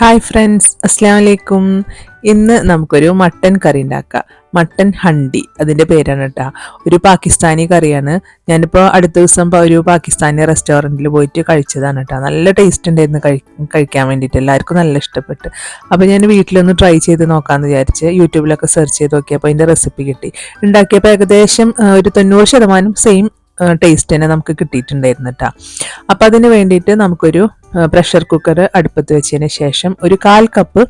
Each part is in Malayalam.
ഹായ് ഫ്രണ്ട്സ് അസ്സാം വലൈക്കും ഇന്ന് നമുക്കൊരു മട്ടൻ കറി ഉണ്ടാക്കാം. മട്ടൻ ഹണ്ടി അതിന്റെ പേരാണ് കേട്ടോ ഒരു പാകിസ്ഥാനി കറിയാണ്. ഞാനിപ്പോൾ അടുത്ത ദിവസം ഒരു പാകിസ്ഥാനി റെസ്റ്റോറന്റിൽ പോയിട്ട് കഴിച്ചതാണ് കേട്ടോ നല്ല ടേസ്റ്റ് ഉണ്ടായിരുന്നു കഴി കഴിക്കാൻ വേണ്ടിയിട്ട് എല്ലാവർക്കും നല്ല ഇഷ്ടപ്പെട്ട്. അപ്പോൾ ഞാൻ വീട്ടിലൊന്ന് ട്രൈ ചെയ്ത് നോക്കാമെന്ന് വിചാരിച്ച് യൂട്യൂബിലൊക്കെ സെർച്ച് ചെയ്ത് നോക്കിയപ്പോൾ അതിന്റെ റെസിപ്പി കിട്ടി. ഉണ്ടാക്കിയപ്പോൾ ഏകദേശം ഒരു തൊണ്ണൂറ് ശതമാനം സെയിം ടേസ്റ്റ് തന്നെ നമുക്ക് കിട്ടിയിട്ടുണ്ടായിരുന്നു കേട്ടോ അപ്പോൾ അതിന് വേണ്ടിയിട്ട് നമുക്കൊരു പ്രഷർ കുക്കർ അടുപ്പത്ത് വെച്ചതിന് ശേഷം ഒരു കാൽ കപ്പ്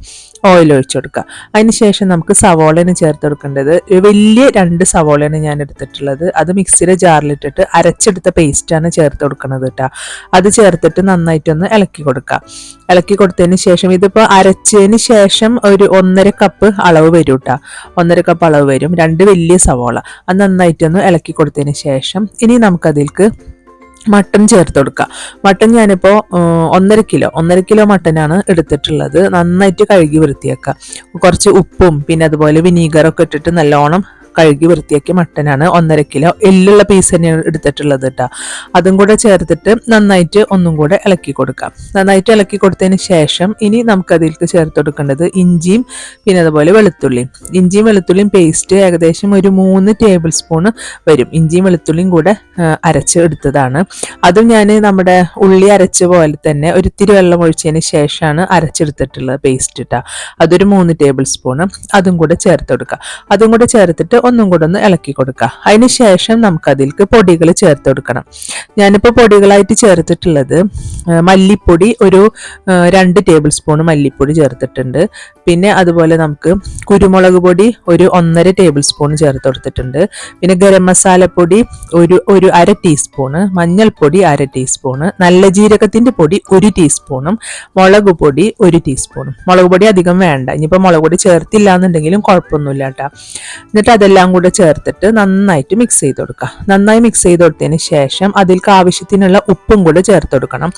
ഓയിൽ ഒഴിച്ചു കൊടുക്കുക. അതിന് ശേഷം നമുക്ക് സവോളന് ചേർത്ത് കൊടുക്കേണ്ടത് വലിയ രണ്ട് സവോളയാണ് ഞാൻ എടുത്തിട്ടുള്ളത്. അത് മിക്സിയുടെ ജാറിലിട്ടിട്ട് അരച്ചെടുത്ത പേസ്റ്റാണ് ചേർത്ത് കൊടുക്കുന്നത് കേട്ടോ അത് ചേർത്തിട്ട് നന്നായിട്ടൊന്ന് ഇളക്കി കൊടുക്കുക. ഇളക്കി കൊടുത്തതിന് ശേഷം ഇതിപ്പോൾ അരച്ചതിന് ശേഷം ഒരു ഒന്നര കപ്പ് അളവ് വരും കേട്ടോ ഒന്നര കപ്പ് അളവ് വരും. രണ്ട് വലിയ സവോള. അത് നന്നായിട്ടൊന്ന് ഇളക്കി കൊടുത്തതിന് ശേഷം ഇനി നമുക്കതിലേക്ക് മട്ടൺ ചേർത്ത് കൊടുക്കുക മട്ടൺ ഞാനിപ്പോൾ ഒന്നര കിലോ ഒന്നര കിലോ മട്ടനാണ് എടുത്തിട്ടുള്ളത്. നന്നായിട്ട് കഴുകി വൃത്തിയാക്കുക കുറച്ച് ഉപ്പും പിന്നെ അതുപോലെ വിനീഗറൊക്കെ ഇട്ടിട്ട് നല്ലോണം കഴുകി വൃത്തിയാക്കിയ മട്ടനാണ് ഒന്നര കിലോ. എല്ലുള്ള പീസ് തന്നെയാണ് എടുത്തിട്ടുള്ളത് കേട്ടോ അതും കൂടെ ചേർത്തിട്ട് നന്നായിട്ട് ഒന്നും കൂടെ ഇളക്കി കൊടുക്കാം. നന്നായിട്ട് ഇളക്കി കൊടുത്തതിന് ശേഷം ഇനി നമുക്ക് നമുക്കതിലേക്ക് ചേർത്ത് കൊടുക്കേണ്ടത് ഇഞ്ചിയും പിന്നെ അതുപോലെ വെളുത്തുള്ളിയും. ഇഞ്ചിയും വെളുത്തുള്ളിയും പേസ്റ്റ് ഏകദേശം ഒരു മൂന്ന് ടേബിൾ സ്പൂണ് വരും. ഇഞ്ചിയും വെളുത്തുള്ളിയും കൂടെ അരച്ച് എടുത്തതാണ്. അതും ഞാൻ നമ്മുടെ ഉള്ളി അരച്ച പോലെ തന്നെ ഒരു ഇത്തിരി വെള്ളം ഒഴിച്ചതിന് ശേഷമാണ് അരച്ചെടുത്തിട്ടുള്ളത് പേസ്റ്റ് ഇട്ടാ അതൊരു മൂന്ന് ടേബിൾ സ്പൂണ് അതും കൂടെ ചേർത്ത് കൊടുക്കുക അതും കൂടെ ചേർത്തിട്ട് ഒന്നും കൂടെ ഒന്ന് ഇളക്കി കൊടുക്കുക അതിന് ശേഷം നമുക്ക് അതിലേക്ക് പൊടികൾ ചേർത്ത് കൊടുക്കണം. ഞാനിപ്പോൾ പൊടികളായിട്ട് ചേർത്തിട്ടുള്ളത് മല്ലിപ്പൊടി ഒരു രണ്ട് ടേബിൾ സ്പൂൺ മല്ലിപ്പൊടി ചേർത്തിട്ടുണ്ട്. പിന്നെ അതുപോലെ നമുക്ക് കുരുമുളക് പൊടി ഒരു ഒന്നര ടേബിൾ സ്പൂൺ ചേർത്ത് കൊടുത്തിട്ടുണ്ട്. പിന്നെ ഗരം മസാലപ്പൊടി ഒരു ഒരു അര ടീസ്പൂണ് മഞ്ഞൾപ്പൊടി അര ടീസ്പൂണ് നല്ല ജീരകത്തിന്റെ പൊടി ഒരു ടീസ്പൂണും മുളക് പൊടി ഒരു ടീസ്പൂണും. മുളക് പൊടി അധികം വേണ്ട. ഇനിയിപ്പോൾ മുളക് പൊടി ചേർത്തില്ല എന്നുണ്ടെങ്കിലും കുഴപ്പമൊന്നുമില്ല കേട്ടോ. എന്നിട്ട് അതെല്ലാം കൂടെ ചേർത്തിട്ട് നന്നായിട്ട് മിക്സ് ചെയ്ത് കൊടുക്കുക നന്നായി മിക്സ് ചെയ്ത് കൊടുത്തതിന് ശേഷം അതിൽക്ക് ആവശ്യത്തിനുള്ള ഉപ്പും കൂടെ ചേർത്ത് കൊടുക്കണം.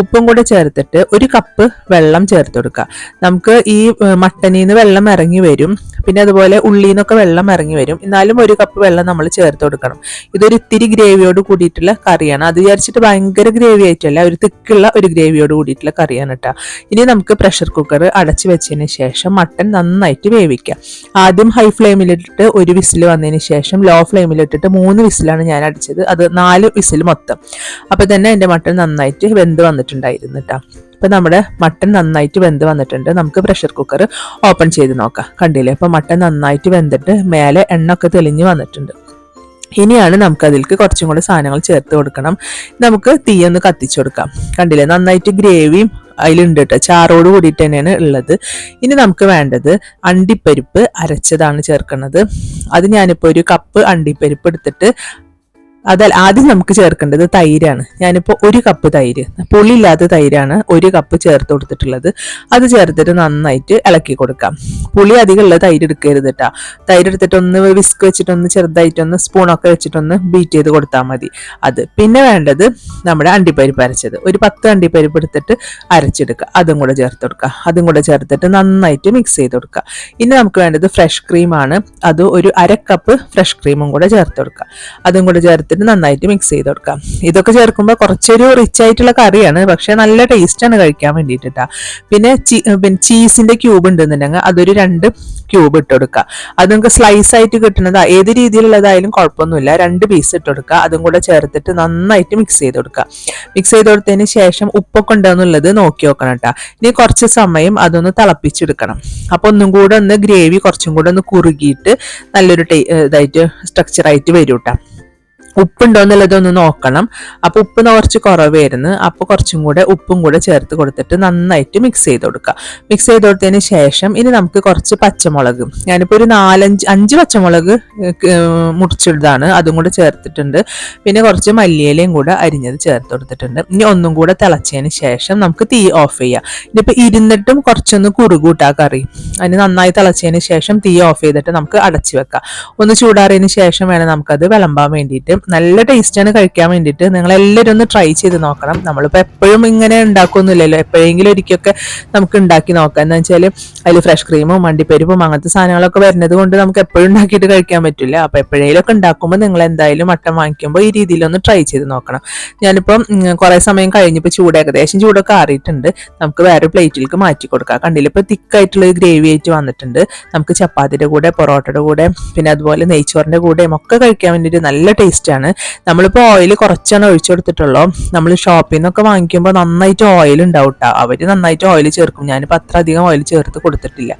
ഉപ്പും കൂടെ ചേർത്തിട്ട് ഒരു കപ്പ് വെള്ളം ചേർത്ത് കൊടുക്കുക നമുക്ക് ഈ മട്ടനിൽ നിന്ന് വെള്ളം ഇറങ്ങി വരും. പിന്നെ അതുപോലെ ഉള്ളിൽ നിന്നൊക്കെ വെള്ളം ഇറങ്ങി വരും. എന്നാലും ഒരു കപ്പ് വെള്ളം നമ്മൾ ചേർത്ത് കൊടുക്കണം. ഇതൊരു ഇത്തിരി ഗ്രേവിയോട് കൂടിയിട്ടുള്ള കറിയാണ്. അത് വിചാരിച്ചിട്ട് ഭയങ്കര ഗ്രേവി ആയിട്ടല്ല ഒരു തിക്കുള്ള ഒരു ഗ്രേവിയോട് കൂടിയിട്ടുള്ള കറിയാണ് കേട്ടോ ഇനി നമുക്ക് പ്രഷർ കുക്കർ അടച്ചു വെച്ചതിന് ശേഷം മട്ടൻ നന്നായിട്ട് വേവിക്കാം. ആദ്യം ഹൈ ഫ്ലെയിമിലിട്ടിട്ട് ഒരു വിസിൽ വന്നതിന് ശേഷം ലോ ഫ്ലെയിമിലിട്ടിട്ട് മൂന്ന് വിസിലാണ് ഞാൻ അടിച്ചത്. അത് നാല് വിസിൽ മൊത്തം. അപ്പൊ തന്നെ എന്റെ മട്ടൻ നന്നായിട്ട് വെന്ത് വന്നിട്ടുണ്ടായിരുന്നു കേട്ടോ ഇപ്പൊ നമ്മുടെ മട്ടൻ നന്നായിട്ട് വെന്ത് വന്നിട്ടുണ്ട്. നമുക്ക് പ്രഷർ കുക്കർ ഓപ്പൺ ചെയ്ത് നോക്കാം. കണ്ടില്ലേ? അപ്പം മട്ടൻ നന്നായിട്ട് വെന്തിട്ട് മേലെ എണ്ണൊക്കെ തെളിഞ്ഞ് വന്നിട്ടുണ്ട്. ഇനിയാണ് നമുക്ക് അതിലേക്ക് കുറച്ചും കൂടെ സാധനങ്ങൾ ചേർത്ത് കൊടുക്കണം. നമുക്ക് തീ ഒന്ന് കത്തിച്ചു കൊടുക്കാം. കണ്ടില്ലേ? നന്നായിട്ട് ഗ്രേവിയും അതിലുണ്ട് കേട്ടോ. ചാറോട് കൂടിയിട്ട് തന്നെയാണ് ഉള്ളത്. ഇനി നമുക്ക് വേണ്ടത് അണ്ടിപ്പരിപ്പ് അരച്ചതാണ് ചേർക്കുന്നത്. അത് ഞാനിപ്പോൾ ഒരു കപ്പ് അണ്ടിപ്പരിപ്പ് എടുത്തിട്ട് അതല്ല ആദ്യം നമുക്ക് ചേർക്കേണ്ടത് തൈരാണ്. ഞാനിപ്പോൾ ഒരു കപ്പ് തൈര് പുളിയില്ലാത്ത തൈരാണ് ഒരു കപ്പ് ചേർത്ത് കൊടുത്തിട്ടുള്ളത്. അത് ചേർത്തിട്ട് നന്നായിട്ട് ഇളക്കി കൊടുക്കാം. പുളി അധികമുള്ള തൈര് എടുക്കരുത് കേട്ടോ തൈര് എടുത്തിട്ട് ഒന്ന് വിസ്ക് വെച്ചിട്ടൊന്ന് ചെറുതായിട്ടൊന്ന് സ്പൂണൊക്കെ വെച്ചിട്ടൊന്ന് ബീറ്റ് ചെയ്ത് കൊടുത്താൽ മതി. അത് പിന്നെ വേണ്ടത് നമ്മുടെ അണ്ടിപ്പരിപ്പ് അരച്ചത്. ഒരു പത്ത് അണ്ടിപ്പരിപ്പ് എടുത്തിട്ട് അരച്ചെടുക്കുക. അതും കൂടെ ചേർത്ത് കൊടുക്കുക. അതും കൂടെ ചേർത്തിട്ട് നന്നായിട്ട് മിക്സ് ചെയ്ത് കൊടുക്കുക. ഇനി നമുക്ക് വേണ്ടത് ഫ്രഷ് ക്രീമാണ് അത് ഒരു അര കപ്പ് ഫ്രഷ് ക്രീമും കൂടെ ചേർത്ത് കൊടുക്കുക. അതും കൂടെ ചേർത്തിട്ട് നന്നായിട്ട് മിക്സ് ചെയ്ത് കൊടുക്കുക. ഇതൊക്കെ ചേർക്കുമ്പോൾ കുറച്ചൊരു റിച്ച് ആയിട്ടുള്ള കറിയാണ്. പക്ഷേ നല്ല ടേസ്റ്റാണ് കഴിക്കാൻ വേണ്ടിയിട്ട് പിന്നെ ചീസിന്റെ ക്യൂബ് ഉണ്ടെന്നുണ്ടെങ്കിൽ അതൊരു രണ്ട് ക്യൂബ് ഇട്ട് കൊടുക്കുക. അത് നിങ്ങൾക്ക് സ്ലൈസ് ആയിട്ട് കിട്ടുന്നത് ഏത് രീതിയിലുള്ളതായാലും കുഴപ്പമൊന്നുമില്ല. രണ്ട് പീസ് ഇട്ട് കൊടുക്കുക. അതും കൂടെ ചേർത്തിട്ട് നന്നായിട്ട് മിക്സ് ചെയ്ത് കൊടുക്കുക. മിക്സ് ചെയ്ത് കൊടുത്തതിന് ശേഷം ഉപ്പൊക്കെ ഉണ്ടെന്നുള്ളത് നോക്കി നോക്കണം കേട്ടോ. ഇനി കുറച്ച് സമയം അതൊന്ന് തിളപ്പിച്ചെടുക്കണം. അപ്പൊ ഒന്നും കൂടെ ഒന്ന് ഗ്രേവി കുറച്ചും കൂടെ ഒന്ന് കുറുകിയിട്ട് നല്ലൊരു ടേ ഇതായിട്ട് സ്ട്രക്ചറായിട്ട് വരും കേട്ടോ. ഉപ്പുണ്ടോ എന്നുള്ളതൊന്ന് നോക്കണം. അപ്പൊ ഉപ്പ് കുറച്ച് കുറവായിരുന്നു. അപ്പൊ കുറച്ചും കൂടെ ഉപ്പും കൂടെ ചേർത്ത് കൊടുത്തിട്ട് നന്നായിട്ട് മിക്സ് ചെയ്ത് കൊടുക്കുക. മിക്സ് ചെയ്ത് കൊടുത്തതിന് ശേഷം ഇനി നമുക്ക് കുറച്ച് പച്ചമുളക്. ഞാനിപ്പോൾ ഒരു നാലഞ്ച് അഞ്ച് പച്ചമുളക് മുറിച്ചിട്ടതാണ് അതും കൂടെ ചേർത്തിട്ടുണ്ട്. പിന്നെ കുറച്ച് മല്ലിയിലയും കൂടെ അരിഞ്ഞത് ചേർത്ത് കൊടുത്തിട്ടുണ്ട്. ഇനി ഒന്നും കൂടെ തിളച്ചതിന് ശേഷം നമുക്ക് തീ ഓഫ് ചെയ്യാം. ഇനിയിപ്പോൾ ഇരുന്നിട്ടും കുറച്ചൊന്ന് കുറുകൂട്ടാ കറി. അതിന് നന്നായി തിളച്ചതിന് ശേഷം തീ ഓഫ് ചെയ്തിട്ട് നമുക്ക് അടച്ചു വെക്കാം. ഒന്ന് ചൂടാറിയതിന് ശേഷം വേണം നമുക്കത് വിളമ്പാൻ വേണ്ടിയിട്ട്. നല്ല ടേസ്റ്റാണ് കഴിക്കാൻ വേണ്ടിയിട്ട് നിങ്ങൾ എല്ലാവരും ഒന്ന് ട്രൈ ചെയ്ത് നോക്കണം. നമ്മളിപ്പോൾ എപ്പോഴും ഇങ്ങനെ ഉണ്ടാക്കൊന്നുമില്ലല്ലോ. എപ്പോഴെങ്കിലും ഒരിക്കലൊക്കെ നമുക്ക് ഉണ്ടാക്കി നോക്കാം. എന്ന് വെച്ചാൽ അതിൽ ഫ്രഷ് ക്രീമും മണ്ടിപ്പരിപ്പും അങ്ങനത്തെ സാധനങ്ങളൊക്കെ വരുന്നത് കൊണ്ട് നമുക്ക് എപ്പോഴും ഉണ്ടാക്കിയിട്ട് കഴിക്കാൻ പറ്റില്ല. അപ്പോൾ എപ്പോഴേലൊക്കെ ഉണ്ടാക്കുമ്പോൾ നിങ്ങൾ എന്തായാലും മട്ടൻ വാങ്ങിക്കുമ്പോൾ ഈ രീതിയിലൊന്ന് ട്രൈ ചെയ്ത് നോക്കണം. ഞാനിപ്പം കുറേ സമയം കഴിഞ്ഞപ്പോൾ ചൂട് ഏകദേശം ചൂടൊക്കെ ആറിയിട്ടുണ്ട്. നമുക്ക് വേറെ പ്ലേറ്റിലേക്ക് മാറ്റി കൊടുക്കാം. കണ്ടില്ല ഇപ്പോൾ തിക്കായിട്ടുള്ള ഗ്രേവി ആയിട്ട് വന്നിട്ടുണ്ട്. നമുക്ക് ചപ്പാത്തിയുടെ കൂടെ പൊറോട്ടയുടെ കൂടെ പിന്നെ അതുപോലെ നെയ്ച്ചോറിന്റെ കൂടെയും ഒക്കെ കഴിക്കാൻ വേണ്ടിയിട്ട് നല്ല ടേസ്റ്റാണ് നമ്മളിപ്പോൾ ഓയിൽ കുറച്ചാണ് ഒഴിച്ചു കൊടുത്തിട്ടുള്ളൂ. നമ്മൾ ഷോപ്പിൽ നിന്നൊക്കെ വാങ്ങിക്കുമ്പോൾ നന്നായിട്ട് ഓയിൽ ഉണ്ടാവും കേട്ടോ അവർ നന്നായിട്ട് ഓയിൽ ചേർക്കും. ഞാനിപ്പോൾ അത്ര അധികം ഓയിൽ ചേർത്ത് കൊടുത്തിട്ടില്ല.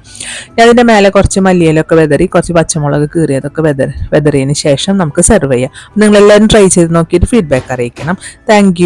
ഞാൻ അതിന്റെ മേലെ കുറച്ച് മല്ലിയിലൊക്കെ വെതറി കുറച്ച് പച്ചമുളക് കീറിയതൊക്കെ വെതർ വെതറിയതിന് ശേഷം നമുക്ക് സെർവ് ചെയ്യാം. നിങ്ങളെല്ലാവരും ട്രൈ ചെയ്ത് നോക്കിയിട്ട് ഫീഡ്ബാക്ക് അറിയിക്കണം. താങ്ക്